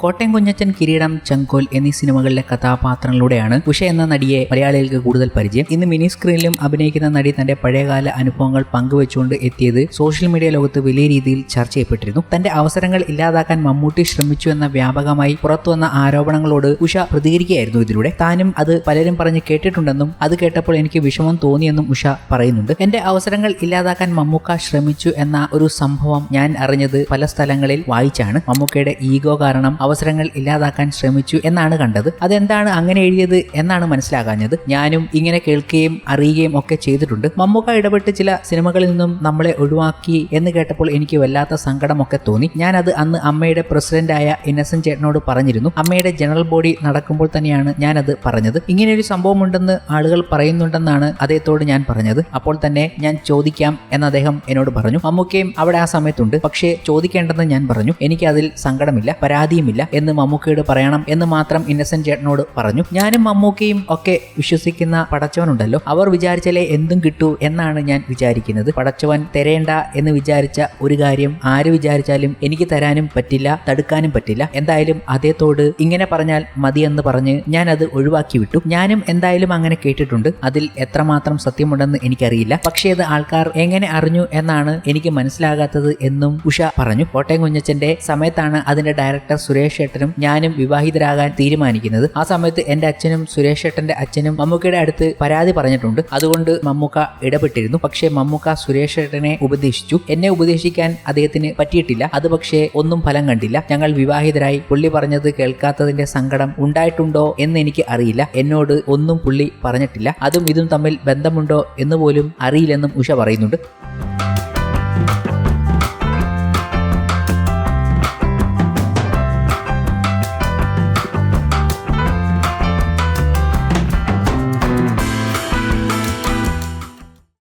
കോട്ടയം കുഞ്ഞച്ചൻ കിരീടം ചങ്കോൽ എന്നീ സിനിമകളിലെ കഥാപാത്രങ്ങളിലൂടെയാണ് ഉഷ എന്ന നടിയെ മലയാളികൾക്ക് കൂടുതൽ പരിചയം. ഇന്ന് മിനി സ്ക്രീനിലും അഭിനയിക്കുന്ന നടി തന്റെ പഴയകാല അനുഭവങ്ങൾ പങ്കുവെച്ചുകൊണ്ട് എത്തിയത് സോഷ്യൽ മീഡിയ ലോകത്ത് വലിയ രീതിയിൽ ചർച്ച ചെയ്യപ്പെട്ടിരുന്നു. തന്റെ അവസരങ്ങൾ ഇല്ലാതാക്കാൻ മമ്മൂട്ടി ശ്രമിച്ചു എന്ന വ്യാപകമായി പുറത്തുവന്ന ആരോപണങ്ങളോട് ഉഷ പ്രതികരിക്കുകയായിരുന്നു ഇതിലൂടെ. താനും അത് പലരും പറഞ്ഞ് കേട്ടിട്ടുണ്ടെന്നും അത് കേട്ടപ്പോൾ എനിക്ക് വിഷമം തോന്നിയെന്നും ഉഷ പറയുന്നുണ്ട്. എന്റെ അവസരങ്ങൾ ഇല്ലാതാക്കാൻ മമ്മൂക്ക ശ്രമിച്ചു എന്ന ഒരു സംഭവം ഞാൻ അറിഞ്ഞത് പല സ്ഥലങ്ങളിൽ വായിച്ചാണ്. മമ്മൂക്കയുടെ ഈഗോ കാരണം അവസരങ്ങൾ ഇല്ലാതാക്കാൻ ശ്രമിച്ചു എന്നാണ് കണ്ടത്. അതെന്താണ് അങ്ങനെ എഴുതിയത് എന്നാണ് മനസ്സിലാകാഞ്ഞത്. ഞാനും ഇങ്ങനെ കേൾക്കുകയും അറിയുകയും ഒക്കെ ചെയ്തിട്ടുണ്ട്. മമ്മൂക്ക ഇടപെട്ട് ചില സിനിമകളിൽ നിന്നും നമ്മളെ ഒഴിവാക്കി എന്ന് കേട്ടപ്പോൾ എനിക്ക് വല്ലാത്ത സങ്കടമൊക്കെ തോന്നി. ഞാനത് അന്ന് അമ്മയുടെ പ്രസിഡന്റായ ഇന്നസെന്റ് ചേട്ടനോട് പറഞ്ഞിരുന്നു. അമ്മയുടെ ജനറൽ ബോഡി നടക്കുമ്പോൾ തന്നെയാണ് ഞാനത് പറഞ്ഞത്. ഇങ്ങനെയൊരു സംഭവമുണ്ടെന്ന് ആളുകൾ പറയുന്നുണ്ടെന്നാണ് അദ്ദേഹത്തോട് ഞാൻ പറഞ്ഞത്. അപ്പോൾ തന്നെ ഞാൻ ചോദിക്കാം എന്ന് അദ്ദേഹം എന്നോട് പറഞ്ഞു. മമ്മൂക്കയും അവിടെ ആ സമയത്തുണ്ട്. പക്ഷേ ചോദിക്കേണ്ടെന്ന് ഞാൻ പറഞ്ഞു. എനിക്ക് അതിൽ സങ്കടമില്ല. പരാതിയുമില്ല. എന്ന് മമ്മൂക്കയോട് പറയണം എന്ന് മാത്രം ഇന്നസെന്റ് ചേട്ടനോട് പറഞ്ഞു. ഞാനും മമ്മൂക്കയും ഒക്കെ വിശ്വസിക്കുന്ന പടച്ചവനുണ്ടല്ലോ. അവർ വിചാരിച്ചാലേ എന്തും കിട്ടൂ എന്നാണ് ഞാൻ വിചാരിക്കുന്നത്. പടച്ചവൻ തരേണ്ട എന്ന് വിചാരിച്ച ഒരു കാര്യം ആര് വിചാരിച്ചാലും എനിക്ക് തരാനും പറ്റില്ല തടുക്കാനും പറ്റില്ല. എന്തായാലും അദ്ദേഹത്തോട് ഇങ്ങനെ പറഞ്ഞാൽ മതിയെന്ന് പറഞ്ഞ് ഞാൻ അത് ഒഴിവാക്കി വിട്ടു ഞാനും എന്തായാലും അങ്ങനെ കേട്ടിട്ടുണ്ട്. അതിൽ എത്രമാത്രം സത്യമുണ്ടെന്ന് എനിക്കറിയില്ല. പക്ഷേ അത് ആൾക്കാർ എങ്ങനെ അറിഞ്ഞു എന്നാണ് എനിക്ക് മനസ്സിലാകാത്തത് എന്നും ഉഷ പറഞ്ഞു. കോട്ടയം കുഞ്ഞച്ചന്റെ സമയത്താണ് അതിന്റെ ഡയറക്ടർ സുരേഷ് ഏട്ടനും ഞാനും വിവാഹിതരാകാൻ തീരുമാനിക്കുന്നത് ആ സമയത്ത് എന്റെ അച്ഛനും സുരേഷ് ഏട്ടന്റെ അച്ഛനും മമ്മൂക്കയുടെ അടുത്ത് പരാതി പറഞ്ഞിട്ടുണ്ട്. അതുകൊണ്ട് മമ്മൂക്ക ഇടപെട്ടിരുന്നു. പക്ഷേ മമ്മൂക്ക സുരേഷ് ഏട്ടനെ ഉപദേശിച്ചു. എന്നെ ഉപദേശിക്കാൻ അദ്ദേഹത്തിന് പറ്റിയിട്ടില്ല. അത് പക്ഷേ ഒന്നും ഫലം കണ്ടില്ല. ഞങ്ങൾ വിവാഹിതരായി. പുള്ളി പറഞ്ഞത് കേൾക്കാത്തതിന്റെ സങ്കടം ഉണ്ടായിട്ടുണ്ടോ എന്ന് എനിക്ക് അറിയില്ല. എന്നോട് ഒന്നും പുള്ളി പറഞ്ഞിട്ടില്ല. അതും ഇതും തമ്മിൽ ബന്ധമുണ്ടോ എന്ന് പോലും അറിയില്ലെന്നും ഉഷ പറയുന്നുണ്ട്.